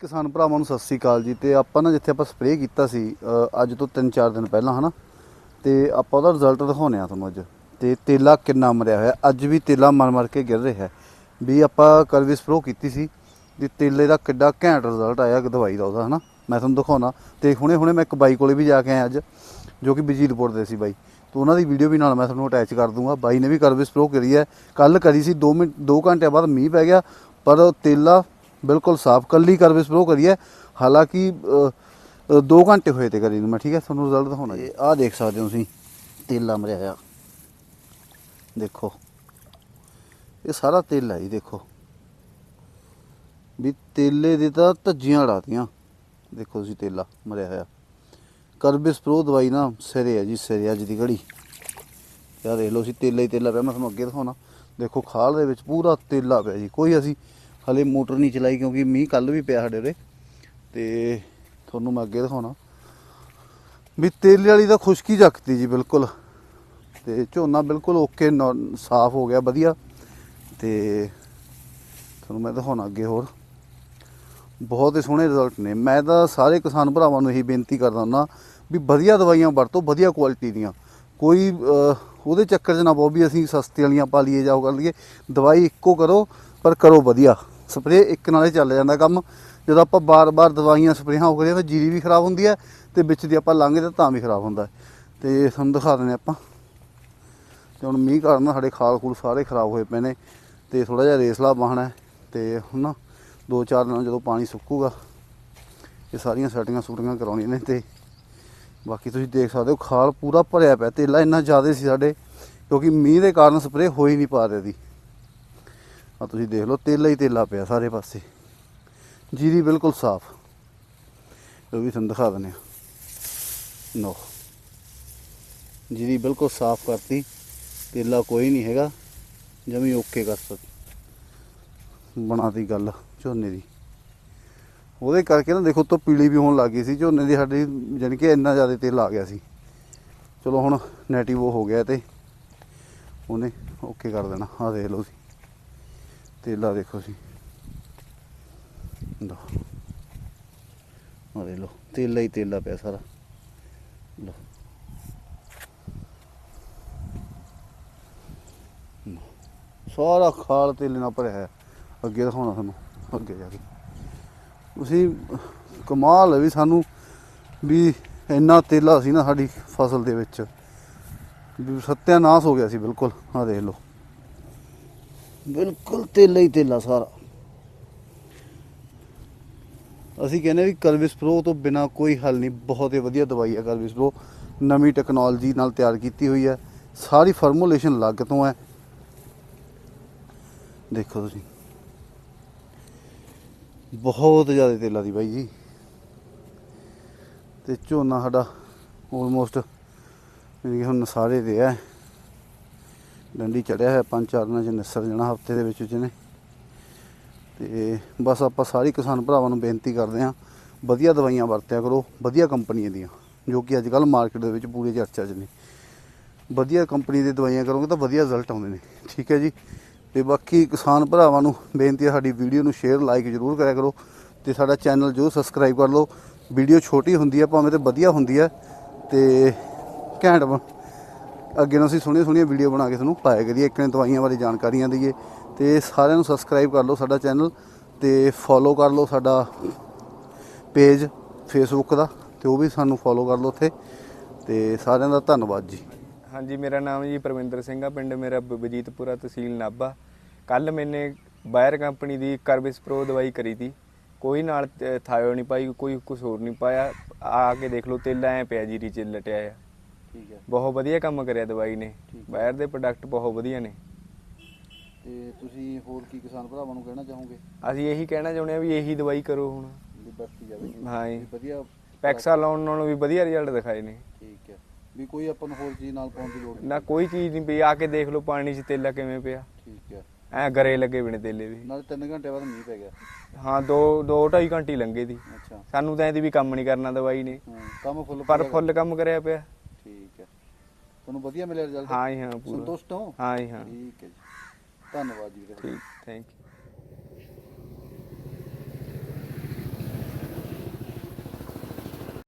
ਕਿਸਾਨ ਭਰਾਵਾਂ ਨੂੰ ਸਤਿ ਸ੍ਰੀ ਅਕਾਲ ਜੀ। ਤੇ ਆਪਾਂ ਨਾ ਜਿੱਥੇ ਆਪਾਂ ਸਪਰੇਅ ਕੀਤਾ ਸੀ ਅੱਜ ਤੋਂ 3-4 ਦਿਨ ਪਹਿਲਾਂ, ਹਨਾ? ਤੇ ਆਪਾਂ ਉਹਦਾ ਰਿਜ਼ਲਟ ਦਿਖਾਉਣੇ ਆ ਤੁਹਾਨੂੰ ਅੱਜ। ਤੇ ਤੇਲਾ ਕਿੰਨਾ ਮਰਿਆ ਹੋਇਆ। ਅੱਜ ਵੀ ਤੇਲਾ ਮਰ ਮਰ ਕੇ ਗਿਰ ਰਿਹਾ ਵੀ ਆਪਾਂ ਕਰਵੀ ਸਪਰੋ ਕੀਤੀ ਸੀ ਤੇ ਤੇਲੇ ਦਾ ਕਿੱਡਾ ਘੈਂਟ ਰਿਜ਼ਲਟ ਆਇਆ ਦਵਾਈ ਦਾ ਉਹਦਾ, ਹਨਾ? ਮੈਂ ਤੁਹਾਨੂੰ ਦਿਖਾਉਣਾ ਤੇ ਹੁਣੇ ਹੁਣੇ ਮੈਂ ਇੱਕ ਬਾਈ ਕੋਲੇ ਵੀ ਜਾ ਕੇ ਆਇਆ ਅੱਜ, ਜੋ ਕਿ ਬਿਜ਼ੀ ਦੇ ਸੀ ਬਾਈ। ਤੇ ਉਹਨਾਂ ਦੀ ਵੀਡੀਓ ਵੀ ਨਾਲ ਮੈਂ ਤੁਹਾਨੂੰ ਅਟੈਚ ਕਰ ਦੂੰਗਾ। ਬਾਈ ਨੇ ਵੀ ਕਰਵੀ ਸਪਰੋ ਕਰੀ ਹੈ। ਕੱਲ ਕਰੀ ਸੀ 2 ਮਿੰਟ 2 ਘੰਟੇ ਬਾਅਦ ਮੀਂਹ ਪੈ ਗਿਆ, ਪਰ ਤੇਲਾ ਬਿਲਕੁਲ ਸਾਫ਼, ਕੱਲੀ ਕਰਵੀ ਸਪਰੋ ਕਰੀ ਹੈ। ਹਾਲਾਂਕਿ 2 ਘੰਟੇ ਹੋਏ ਤੇ ਕਰੀ ਨੂੰ ਮੈਂ, ਠੀਕ ਹੈ? ਤੁਹਾਨੂੰ ਰਿਜ਼ਲਟ ਦਿਖਾਉਣਾ ਜੀ। ਆਹ ਦੇਖ ਸਕਦੇ ਹੋ ਤੁਸੀਂ। ਤੇਲਾ ਮਰਿਆ ਹੋਇਆ ਦੇਖੋ। ਇਹ ਸਾਰਾ ਤੇਲ ਹੈ ਜੀ, ਦੇਖੋ। ਵੀ ਤੇਲੇ ਦੇ ਤਾਂ ਧੱਜੀਆਂ ਉਡਾਤੀਆਂ ਦੇਖੋ ਤੁਸੀਂ ਤੇਲਾ ਮਰਿਆ ਹੋਇਆ। ਕਰਬਿਸ ਪ੍ਰੋ ਦਵਾਈ ਨਾ ਸਿਰੇ ਆ ਜੀ, ਸਿਰੇ ਅੱਜ ਦੀ ਘੜੀ। ਯਾਰ ਦੇਖ ਲਓ ਸੀ ਤੇਲਾ ਹੀ ਤੇਲਾ ਪਿਆ, ਮੈਂ ਤੁਹਾਨੂੰ ਅੱਗੇ ਦਿਖਾਉਣਾ। ਦੇਖੋ, ਖਾਲ ਦੇ ਵਿੱਚ ਪੂਰਾ ਤੇਲਾ ਪਿਆ ਜੀ। ਕੋਈ ਅਸੀਂ ਹਲੇ ਮੋਟਰ ਨਹੀਂ ਚਲਾਈ ਕਿਉਂਕਿ ਮੀਂਹ ਕੱਲ ਵੀ ਪਿਆ ਸਾਡੇ ਉਰੇ। ਤੇ ਤੁਹਾਨੂੰ ਮੈਂ ਅੱਗੇ ਦਿਖਾਉਣਾ। ਵੀ ਤੇਲੇ ਵਾਲੀ ਤਾਂ ਖੁਸ਼ਕੀ ਜੱਕਤੀ ਜੀ, ਬਿਲਕੁਲ। ਤੇ ਝੋਨਾ ਬਿਲਕੁਲ ਓਕੇ, ਨੌ- ਸਾਫ਼ ਹੋ ਗਿਆ, ਵਧੀਆ। ਤੇ ਤੁਹਾਨੂੰ ਮੈਂ ਦਿਖਾਉਣਾ ਅੱਗੇ ਹੋਰ। ਬਹੁਤ ਹੀ ਸੋਹਣੇ ਰਿਜ਼ਲਟ ਨੇ। ਮੈਂ ਤਾਂ ਸਾਰੇ ਕਿਸਾਨ ਭਰਾਵਾਂ ਨੂੰ ਇਹੀ ਬੇਨਤੀ ਕਰਦਾ ਹੁੰਦਾ ਵੀ ਵਧੀਆ ਦਵਾਈਆਂ ਵਰਤੋ, ਵਧੀਆ ਕੁਆਲਿਟੀ ਦੀਆਂ। ਕੋਈ ਉਹਦੇ ਚੱਕਰ 'ਚ ਨਾ ਪਾਓ ਵੀ ਅਸੀਂ ਸਸਤੇ ਵਾਲੀਆਂ ਪਾ ਲਈਏ ਜਾਂ ਉਹ ਕਰ ਲਈਏ। ਦਵਾਈ ਇੱਕੋ ਕਰੋ, ਪਰ ਕਰੋ ਵਧੀਆ। ਸਪਰੇਅ ਇੱਕ ਨਾਲੇ ਚੱਲ ਜਾਂਦਾ ਕੰਮ। ਜਦੋਂ ਆਪਾਂ ਬਾਰ-ਬਾਰ ਦਵਾਈਆਂ, ਸਪਰੇਹਾਂ ਹੋ ਕਰੀਏ ਤਾਂ ਜੀਰੀ ਵੀ ਖਰਾਬ ਹੁੰਦੀ ਹੈ ਤੇ ਵਿੱਚ ਦੀ ਆਪਾਂ ਲੰਘਦੇ ਤਾਂ ਤਾਂ ਵੀ ਖਰਾਬ ਹੁੰਦਾ ਹੈ। ਤੇ ਤੁਹਾਨੂੰ ਦਿਖਾ ਦਿੰਦੇ ਆਪਾਂ। ਤੇ ਹੁਣ ਮੀਂਹ ਕਾਰਨ ਨਾ ਸਾਡੇ ਖਾਲ ਖੂਲ ਸਾਰੇ ਖਰਾਬ ਹੋਏ ਪਏ ਨੇ ਤੇ ਥੋੜਾ ਜਿਹਾ ਰੇਸਲਾ ਬਾਹਣਾ ਹੈ ਤੇ ਹੁਣ ਨਾ ਦੋ ਚਾਰ ਦਿਨਾਂ ਜਦੋਂ ਪਾਣੀ ਸੁੱਕੂਗਾ, ਇਹ ਸਾਰੀਆਂ ਸੈਟਿੰਗਾਂ ਸੂਟਿੰਗਾਂ ਕਰਾਉਣੀਆਂ ਨੇ ਤੇ ਬਾਕੀ ਤੁਸੀਂ ਦੇਖ ਸਕਦੇ ਹੋ ਖਾਲ ਪੂਰਾ ਭਰਿਆ ਪਿਆ। ਤੇਲਾ ਇੰਨਾ ਜ਼ਿਆਦਾ ਸੀ ਸਾਡੇ ਕਿਉਂਕਿ ਮੀਂਹ ਦੇ ਕਾਰਨ ਸਪਰੇਅ ਹੋ ਹੀ ਨਹੀਂ ਪਾ ਰਹੀ ਦੀ ਆ ਤੁਸੀਂ ਦੇਖ ਲਓ, ਤੇਲਾ ਹੀ ਤੇਲਾ ਪਿਆ ਸਾਰੇ ਪਾਸੇ। ਜੀਰੀ ਬਿਲਕੁਲ ਸਾਫ਼। ਉਹ ਵੀ ਤੁਹਾਨੂੰ ਦਿਖਾ ਦਿੰਦੇ ਆ ਨੋ ਜੀਰੀ ਬਿਲਕੁਲ ਸਾਫ਼ ਕਰਤੀ। ਤੇਲਾ ਕੋਈ ਨਹੀਂ ਹੈਗਾ। ਜਮੀ ਓਕੇ ਕਰ ਸਕ ਬਣਾਤੀ ਗੱਲ ਝੋਨੇ ਦੀ। ਉਹਦੇ ਕਰਕੇ ਨਾ ਦੇਖੋ ਤੋਂ ਪੀਲੀ ਵੀ ਹੋਣ ਲੱਗ ਗਈ ਸੀ। ਝੋਨੇ ਦੀ ਸਾਡੀ ਜਾਣੀ ਕਿ ਇੰਨਾ ਜ਼ਿਆਦਾ ਤੇਲ ਆ ਗਿਆ ਸੀ। ਚਲੋ ਹੁਣ ਨੈਟਿਵ ਉਹ ਹੋ ਗਿਆ ਤੇ ਉਹਨੇ ਓਕੇ ਕਰ ਦੇਣਾ। ਆਹ ਦੇਖ ਲਓ ਜੀ ਤੇਲਾ ਦੇਖੋ ਸੀ ਲਓ। ਆਹ ਦੇਖ ਲਓ, ਤੇਲਾ ਹੀ ਤੇਲਾ ਪਿਆ ਸਾਰਾ। ਲਓ। ਸਾਰਾ ਖਾਲ ਤੇਲੇ ਨਾਲ ਭਰਿਆ ਹੈ ਅੱਗੇ ਦਿਖਾਉਣਾ ਤੁਹਾਨੂੰ, ਅੱਗੇ ਜਾ ਕੇ। ਤੁਸੀਂ ਕਮਾਲ ਵੀ ਸਾਨੂੰ ਵੀ ਇੰਨਾ ਤੇਲਾ ਸੀ ਨਾ ਸਾਡੀ ਫਸਲ ਦੇ ਵਿੱਚ। ਵੀ ਸੱਤਿਆਨਾਸ਼ ਹੋ ਗਿਆ ਸੀ, ਬਿਲਕੁਲ। ਆਹ ਦੇਖ ਲਓ। ਬਿਲਕੁਲ ਤੇਲਾ ਹੀ ਤੇਲਾ ਸਾਰਾ। ਅਸੀਂ ਕਹਿੰਦੇ ਵੀ ਕਰਵਿਸ ਪ੍ਰੋ ਤੋਂ ਬਿਨਾ ਕੋਈ ਹੱਲ ਨਹੀਂ, ਬਹੁਤ ਹੀ ਵਧੀਆ ਦਵਾਈ ਹੈ ਕਰਵਿਸ ਪ੍ਰੋ ਨਵੀਂ ਟੈਕਨੋਲੋਜੀ ਨਾਲ ਤਿਆਰ ਕੀਤੀ ਹੋਈ ਹੈ। ਸਾਰੀ ਫਾਰਮੂਲੇਸ਼ਨ ਅਲੱਗ ਤੋਂ ਹੈ। ਦੇਖੋ ਤੁਸੀਂ। ਬਹੁਤ ਜ਼ਿਆਦਾ ਤੇਲਾ ਦੀ ਬਾਈ ਜੀ। ਤੇ ਝੋਨਾ ਸਾਡਾ ਆਲਮੋਸਟ ਮੇਰੀ ਹੁਣ ਸਾਰੇ ਤੇ ਹੈ। ਡੰਡੀ ਚੜਿਆ ਹੈ ਪੰਜ ਚਾਰ ਦਿਨਾਂ ਚ ਨਿਸਰ ਜਾਣਾ ਹਫ਼ਤੇ ਦੇ ਵਿੱਚ ਵਿੱਚ ਨੇ ਤੇ ਬਸ ਆਪਾਂ ਸਾਰੇ ਕਿਸਾਨ ਭਰਾਵਾਂ ਨੂੰ ਬੇਨਤੀ ਕਰਦੇ ਹਾਂ, ਵਧੀਆ ਦਵਾਈਆਂ ਵਰਤਿਆ ਕਰੋ, ਵਧੀਆ ਕੰਪਨੀਆਂ ਦੀਆਂ, ਜੋ ਕਿ ਅੱਜ ਕੱਲ ਮਾਰਕੀਟ ਦੇ ਵਿੱਚ ਪੂਰੇ ਚਰਚਾ 'ਚ ਨੇ। ਵਧੀਆ ਕੰਪਨੀ ਦੀ ਦਵਾਈਆਂ ਕਰੋਗੇ ਤਾਂ ਵਧੀਆ ਰਿਜ਼ਲਟ ਆਉਂਦੇ ਨੇ, ਠੀਕ ਹੈ ਜੀ? ਤੇ ਬਾਕੀ ਕਿਸਾਨ ਭਰਾਵਾਂ ਨੂੰ ਬੇਨਤੀ ਹੈ ਸਾਡੀ ਵੀਡੀਓ ਨੂੰ ਸ਼ੇਅਰ ਲਾਈਕ ਜ਼ਰੂਰ ਕਰਿਆ ਕਰੋ ਤੇ ਸਾਡਾ ਚੈਨਲ ਜੋ ਸਬਸਕ੍ਰਾਈਬ ਕਰ ਲਓ। ਵੀਡੀਓ ਛੋਟੀ ਹੁੰਦੀ ਹੈ, ਭਾਵੇਂ ਤੇ ਵਧੀਆ ਹੁੰਦੀ ਹੈ, ਤੇ ਘੈਂਟ ਬਣ- ਅੱਗੇ ਨੂੰ ਅਸੀਂ ਸੋਹਣੀਆਂ ਸੋਹਣੀਆਂ ਵੀਡੀਓ ਬਣਾ ਕੇ ਤੁਹਾਨੂੰ ਪਾਇਆ ਕਰੀਏ। ਇੱਕ ਨੇ ਦਵਾਈਆਂ ਬਾਰੇ ਜਾਣਕਾਰੀਆਂ ਦਈਏ। ਤੇ ਸਾਰਿਆਂ ਨੂੰ ਸਬਸਕ੍ਰਾਈਬ ਕਰ ਲਓ ਸਾਡਾ ਚੈਨਲ ਤੇ ਫੋਲੋ ਕਰ ਲਓ ਸਾਡਾ ਪੇਜ ਫੇਸਬੁੱਕ ਦਾ ਤੇ ਉਹ ਵੀ ਸਾਨੂੰ ਫੋਲੋ ਕਰ ਲਓ ਉੱਥੇ। ਤੇ ਸਾਰਿਆਂ ਦਾ ਧੰਨਵਾਦ ਜੀ। ਹਾਂਜੀ, ਮੇਰਾ ਨਾਮ ਜੀ ਪਰਵਿੰਦਰ ਸਿੰਘ ਆ। ਪਿੰਡ ਮੇਰਾ ਬਜੀਤਪੁਰਾ ਤਹਿਸੀਲ ਨਾਭਾ। ਕੱਲ ਮੈਨੇ ਬਾਇਰ ਕੰਪਨੀ ਦੀ ਕਰਵਿਸ ਪ੍ਰੋ ਦਵਾਈ ਕਰੀ ਤੀ। ਕੋਈ ਨਾਲ ਥਾਇਓ ਨਹੀਂ ਪਾਈ, ਕੋਈ ਕੁਝ ਹੋਰ ਨਹੀਂ ਪਾਇਆ। ਆ ਕੇ ਦੇਖ ਲਓ, ਤੇਲ ਐ ਪਿਆ ਜੀਰੀ ਚ ਲਟਿਆ ਆ। ਠੀਕ ਹੈ। ਬਹੁਤ ਵਧੀਆ ਕੰਮ ਕਰਿਆ ਦਵਾਈ ਨੇ। ਠੀਕ। ਬਾਇਰ ਦੇ ਪ੍ਰੋਡਕਟ ਬਹੁਤ ਵਧੀਆ ਨੇ। ਤੇ ਤੁਸੀਂ ਹੋਰ ਕੀ ਕਿਸਾਨ ਭਰਾਵਾਂ ਨੂੰ ਕਹਿਣਾ ਚਾਹੋਗੇ? ਅਸੀਂ ਇਹੀ ਕਹਿਣਾ ਚਾਹੁੰਦੇ ਆ ਵੀ ਇਹੀ ਦਵਾਈ ਕਰੋ ਹੁਣ। ਵੀ ਵਰਤੀ ਜਾਵੇ। ਹਾਂ ਜੀ। ਵੀ ਵਧੀਆ ਪੈਕਸਾ ਲਾਉਣ ਨਾਲੋਂ ਵੀ ਵਧੀਆ ਰਿਜ਼ਲਟ ਦਿਖਾਏ ਨੇ। ਠੀਕ ਹੈ। ਵੀ ਕੋਈ ਆਪਾਂ ਨੂੰ ਹੋਰ ਚੀਜ਼ ਨਾਲ ਪਾਉਣ ਦੀ ਲੋੜ ਨਹੀਂ। ਨਾ ਕੋਈ ਚੀਜ਼ ਨਹੀਂ ਪਈ ਆ ਕੇ ਦੇਖ ਲਓ ਪਾਣੀ 'ਚ ਤੇਲਾ ਕਿਵੇਂ ਪਿਆ। ਠੀਕ ਹੈ। ਐ ਗਰੇ ਲੱਗੇ ਬਿਨੇ ਤੇਲੇ ਦੇ ਨਾਲ 3 ਘੰਟੇ ਬਾਅਦ ਮੀਂਹ ਪੈ ਗਿਆ। ਹਾਂ ਦੋ ਦੋ ਢਾਈ ਘੰਟੇ ਹੀ ਲੰਘੇ ਦੀ। ਅੱਛਾ। ਸਾਨੂੰ ਤਾਂ ਇਹਦੀ ਵੀ ਕੰਮ ਨਹੀਂ ਕਰਨਾ ਦਵਾਈ ਨੇ। ਕੰਮ ਫੁੱਲ ਪਰ ਫੁੱਲ ਕੰਮ ਕਰਿਆ ਪਿਆ। ਤੁਹਾਨੂੰ ਵਧੀਆ ਮਿਲਿਆ ਰਿਜ਼ਲਟ ਹਾਂ ਜੀ ਹਾਂ ਪੂਰਾ। ਸੰਤੁਸ਼ਟ ਹੋ? ਹਾਂ ਜੀ ਹਾਂ। ਠੀਕ ਹੈ ਜੀ। ਧੰਨਵਾਦ ਜੀ ਵੀਰੇ ਠੀਕ ਥੈਂਕ ਯੂ